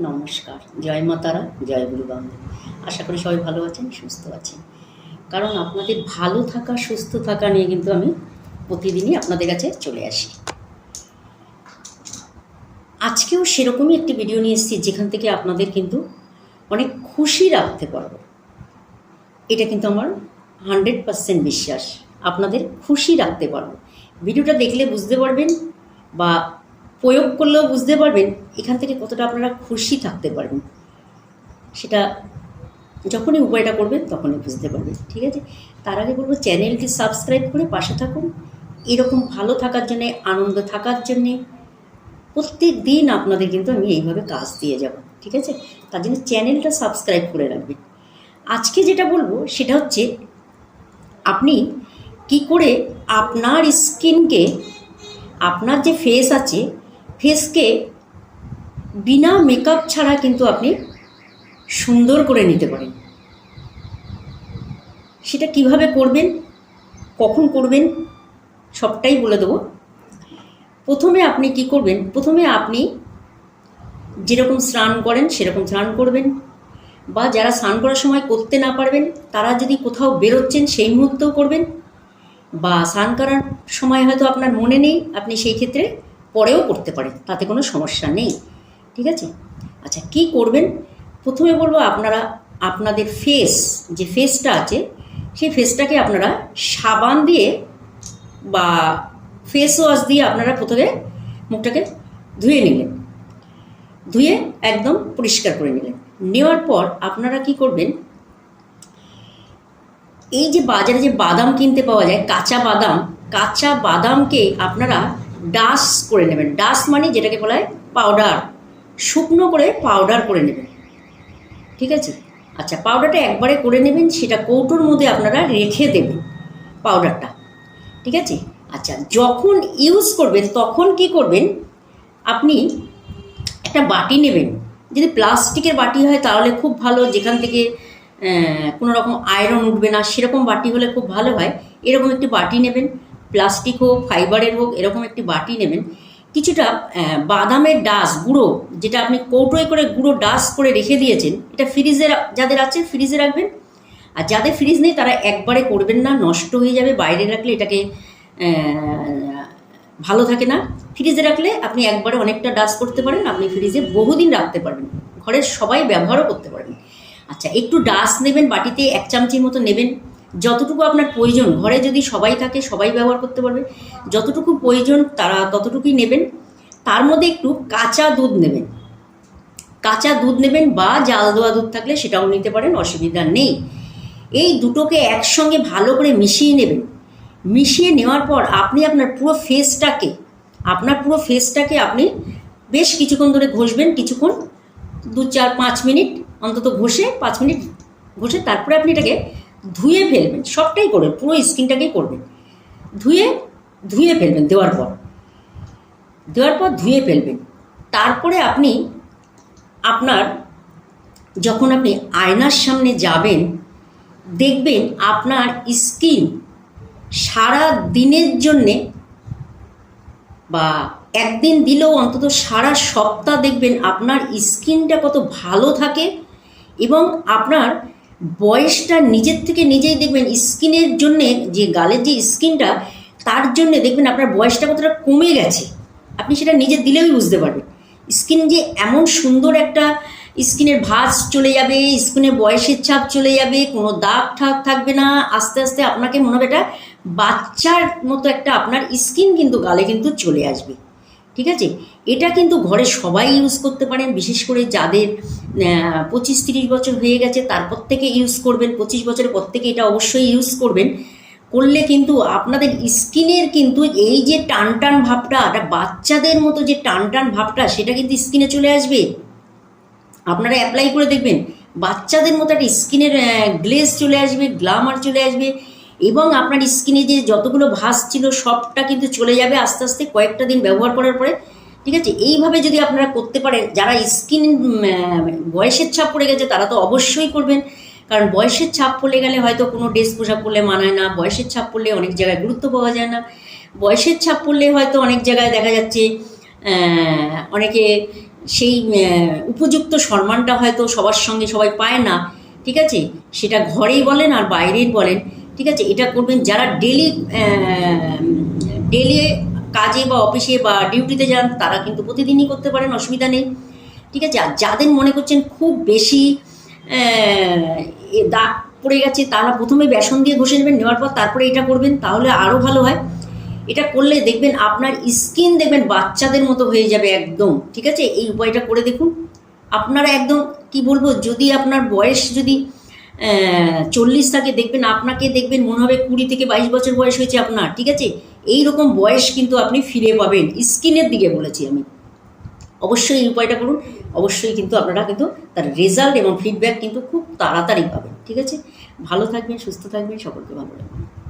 নমস্কার। জয় মাতারা জয় গুরু বান্ধব আশা করি সবাই ভালো আছেন, সুস্থ আছেন। কারণ আপনাদের ভালো থাকা, সুস্থ থাকা নিয়ে কিন্তু আমি প্রতিদিনই আপনাদের কাছে চলে আসি। আজকেও সেরকমই একটি ভিডিও নিয়ে এসেছি, যেখান থেকে আপনাদের কিন্তু অনেক খুশি রাখতে পারব। এটা কিন্তু আমার হান্ড্রেড পার্সেন্ট বিশ্বাস, আপনাদের খুশি রাখতে পারব। ভিডিওটা দেখলে বুঝতে পারবেন বা প্রয়োগ করলেও বুঝতে পারবেন এখান থেকে কতটা আপনারা খুশি থাকতে পারবেন। সেটা যখনই উপায়টা করবেন, তখনই বুঝতে পারবেন, ঠিক আছে? তার আগে বলব, চ্যানেলটি সাবস্ক্রাইব করে পাশে থাকুন। এরকম ভালো থাকার জন্যে, আনন্দ থাকার জন্যে প্রত্যেক দিন আপনাদের কিন্তু আমি এইভাবে কাজ দিয়ে যাব, ঠিক আছে? তার জন্য চ্যানেলটা সাবস্ক্রাইব করে রাখবেন। আজকে যেটা বলব, সেটা হচ্ছে আপনি কি করে আপনার স্কিনকে, আপনার যে ফেস আছে ফেসকে বিনা মেকআপ ছাড়া কিন্তু আপনি সুন্দর করে নিতে পারেন। সেটা কীভাবে করবেন, কখন করবেন, সবটাই বলে দেবো। প্রথমে আপনি কি করবেন, প্রথমে আপনি যেরকম স্নান করেন, সেরকম স্নান করবেন। বা যারা স্নান করার সময় করতে না পারবেন, তারা যদি কোথাও বেরোচ্ছেন, সেই মুহূর্তেও করবেন। বা স্নান করার সময় হয়তো আপনার মনে নেই, আপনি সেই ক্ষেত্রে পরেও করতে পারেন তাতে কোনো সমস্যা নেই, ঠিক আছে? আচ্ছা কি করবেন? প্রথমে বলব আপনারা, আপনাদের ফেস যে ফেসটা আছে, সেই ফেসটাকে আপনারা সাবান দিয়ে বা ফেস ওয়াশ দিয়ে আপনারা প্রথমে মুখটাকে ধুয়ে নিলেন। ধুয়ে একদম পরিষ্কার করে নিলেন। নেওয়ার পর আপনারা কি করবেন? এই যে বাজারে যে বাদাম কিনতে পাওয়া যায়, কাঁচা বাদাম, কাঁচা বাদামকে আপনারা ডাস করে নেবেন। ডাস মানে যেটাকে বলা হয় পাউডার শুকনো করে পাউডার করে নেবেন। ঠিক আছে? আচ্ছা পাউডারটা একবারে করে নেবেন, সেটা কৌটোর মধ্যে আপনারা রেখে দেবেন পাউডারটা ঠিক আছে? আচ্ছা যখন ইউজ করবেন, তখন কি করবেন? আপনি একটা বাটি নেবেন। যদি প্লাস্টিকের বাটি হয়, তাহলে খুব ভালো। যেখান থেকে কোনো রকম আয়রন উঠবে না, সেরকম বাটি হলে খুব ভালো হয়। এরকম একটি বাটি নেবেন। প্লাস্টিক হোক, ফাইবারের হোক, এরকম একটি বাটি নেবেন। কিছুটা বাদামের ডাস গুঁড়ো, যেটা আপনি কৌটোয় করে গুঁড়ো ডাস করে রেখে দিয়েছেন, এটা ফ্রিজে যাদের আছে ফ্রিজে রাখবেন। আর যাদের ফ্রিজ নেই, তারা একবারে করবেন না, নষ্ট হয়ে যাবে, বাইরে রাখলে এটাকে ভালো থাকে না। ফ্রিজে রাখলে আপনি একবারে অনেকটা ডাস করতে পারেন, আপনি ফ্রিজে বহুদিন রাখতে পারবেন। ঘরের সবাই ব্যবহারও করতে পারবেন। আচ্ছা একটু ডাস নেবেন, বাটিতে এক চামচির মতো নেবেন। যতটুকু আপনার প্রয়োজন, ঘরে যদি সবাই থাকে, সবাই ব্যবহার করতে পারবে, যতটুকু প্রয়োজন তারা ততটুকুই নেবেন। তার মধ্যে একটু কাঁচা দুধ নেবেন। কাঁচা দুধ নেবেন বা জাল দেওয়া দুধ থাকলে সেটাও নিতে পারেন, অসুবিধা নেই। এই দুটোকে একসঙ্গে ভালো করে মিশিয়ে নেবেন। মিশিয়ে নেওয়ার পর আপনি আপনার পুরো ফেসটাকে, আপনার পুরো ফেসটাকে আপনি বেশ কিছুক্ষণ ধরে ঘষবেন, কিছুক্ষণ, দু চার পাঁচ মিনিট অন্তত ঘষে, পাঁচ মিনিট ঘষে তারপরে আপনি এটাকে ধুয়ে ফেলবেন, সবটাই করবেন, পুরো স্কিনটাকেই করবেন। ধুয়ে ধুয়ে ফেলবেন দেওয়ার পর। দেওয়ার পর ধুয়ে ফেলবেন। তারপরে আপনি আপনার, যখন আপনি আয়নার সামনে যাবেন, দেখবেন আপনার স্কিন সারা দিনের জন্যে বা একদিন দিলেও অন্তত সারা সপ্তাহ দেখবেন আপনার স্কিনটা কত ভালো থাকে এবং আপনার বয়সটা নিজের থেকে নিজেই দেখবেন, স্কিনের জন্যে যে গালের যে স্কিনটা, তার জন্যে দেখবেন আপনার বয়সটা কতটা কমে গেছে। আপনি সেটা নিজে দিলেই বুঝতে পারবেন। স্কিন যে এমন সুন্দর একটা, স্কিনের ভাঁজ চলে যাবে স্কিনে বয়সের ছাপ চলে যাবে, কোনো দাগ ঠাক থাকবে না, আস্তে আস্তে আপনাকে মনে হবে এটা বাচ্চার মতো একটা, আপনার স্কিন কিন্তু গালে কিন্তু চলে আসবে। ঠিক আছে? এটা কিন্তু ঘরে সবাই ইউজ করতে পারেন, বিশেষ করে যাদের পঁচিশ তিরিশ বছর হয়ে গেছে তারপর থেকে ইউজ করবেন, পঁচিশ বছরের পর থেকে এটা অবশ্যই ইউজ করবেন। করলে কিন্তু আপনাদের স্কিনের কিন্তু এই যে টান টান ভাবটা একটা বাচ্চাদের মতো যে টান টান ভাবটা, সেটা কিন্তু স্কিনে চলে আসবে। আপনারা অ্যাপ্লাই করে দেখবেন, বাচ্চাদের মতো একটা স্কিনের গ্লেজ চলে আসবে গ্লামার চলে আসবে। এবং আপনার স্কিনে যে যতগুলো ভাস ছিল, সবটা কিন্তু চলে যাবে আস্তে আস্তে কয়েকটা দিন ব্যবহার করার পরে। ঠিক আছে? এইভাবে যদি আপনারা করতে পারেন, যারা স্কিন বয়সের ছাপ পড়ে গেছে, তারা তো অবশ্যই করবেন। কারণ বয়সের ছাপ পড়ে গেলে হয়তো কোনো ড্রেস পোশাক পরলে মানায় না, বয়সের ছাপ পড়লে অনেক জায়গায় গুরুত্ব পাওয়া যায় না। বয়সের ছাপ পড়লে হয়তো অনেক জায়গায় দেখা যাচ্ছে অনেকে সেই উপযুক্ত সম্মানটা হয়তো সবার সঙ্গে সবাই পায় না। ঠিক আছে? সেটা ঘরেই বলেন আর বাইরেই বলেন। ঠিক আছে? এটা করবেন যারা ডেলি ডেলি কাজে বা অফিসে বা ডিউটিতে যান, তারা কিন্তু প্রতিদিনই করতে পারেন, অসুবিধা নেই। ঠিক আছে? আর যাদের মনে করছেন খুব বেশি দাগ পড়ে গেছে, তারা প্রথমে বেসন দিয়ে ঘষে নেবেন, নেওয়ার পর তারপরে এটা করবেন, তাহলে আরও ভালো হয়। এটা করলে দেখবেন আপনার স্কিন দেখবেন বাচ্চাদের মতো হয়ে যাবে একদম। ঠিক আছে? এই উপায়টা করে দেখুন। আপনারা একদম, কি বলব, যদি আপনার বয়স যদি চল্লিশ থাকে দেখবেন, আপনাকে দেখবেন, মনে হবে কুড়ি থেকে বাইশ বছর বয়স হয়েছে আপনার, ঠিক আছে? এই রকম বয়স কিন্তু আপনি ফিরে পাবেন, স্কিনের দিকে বলেছি আমি। অবশ্যই এই উপায়টা করুন, অবশ্যই কিন্তু আপনারা কিন্তু তার রেজাল্ট এবং ফিডব্যাক কিন্তু খুব তাড়াতাড়ি পাবেন, ঠিক আছে? ভালো থাকবেন, সুস্থ থাকবেন, সকলকে ভালো রাখবেন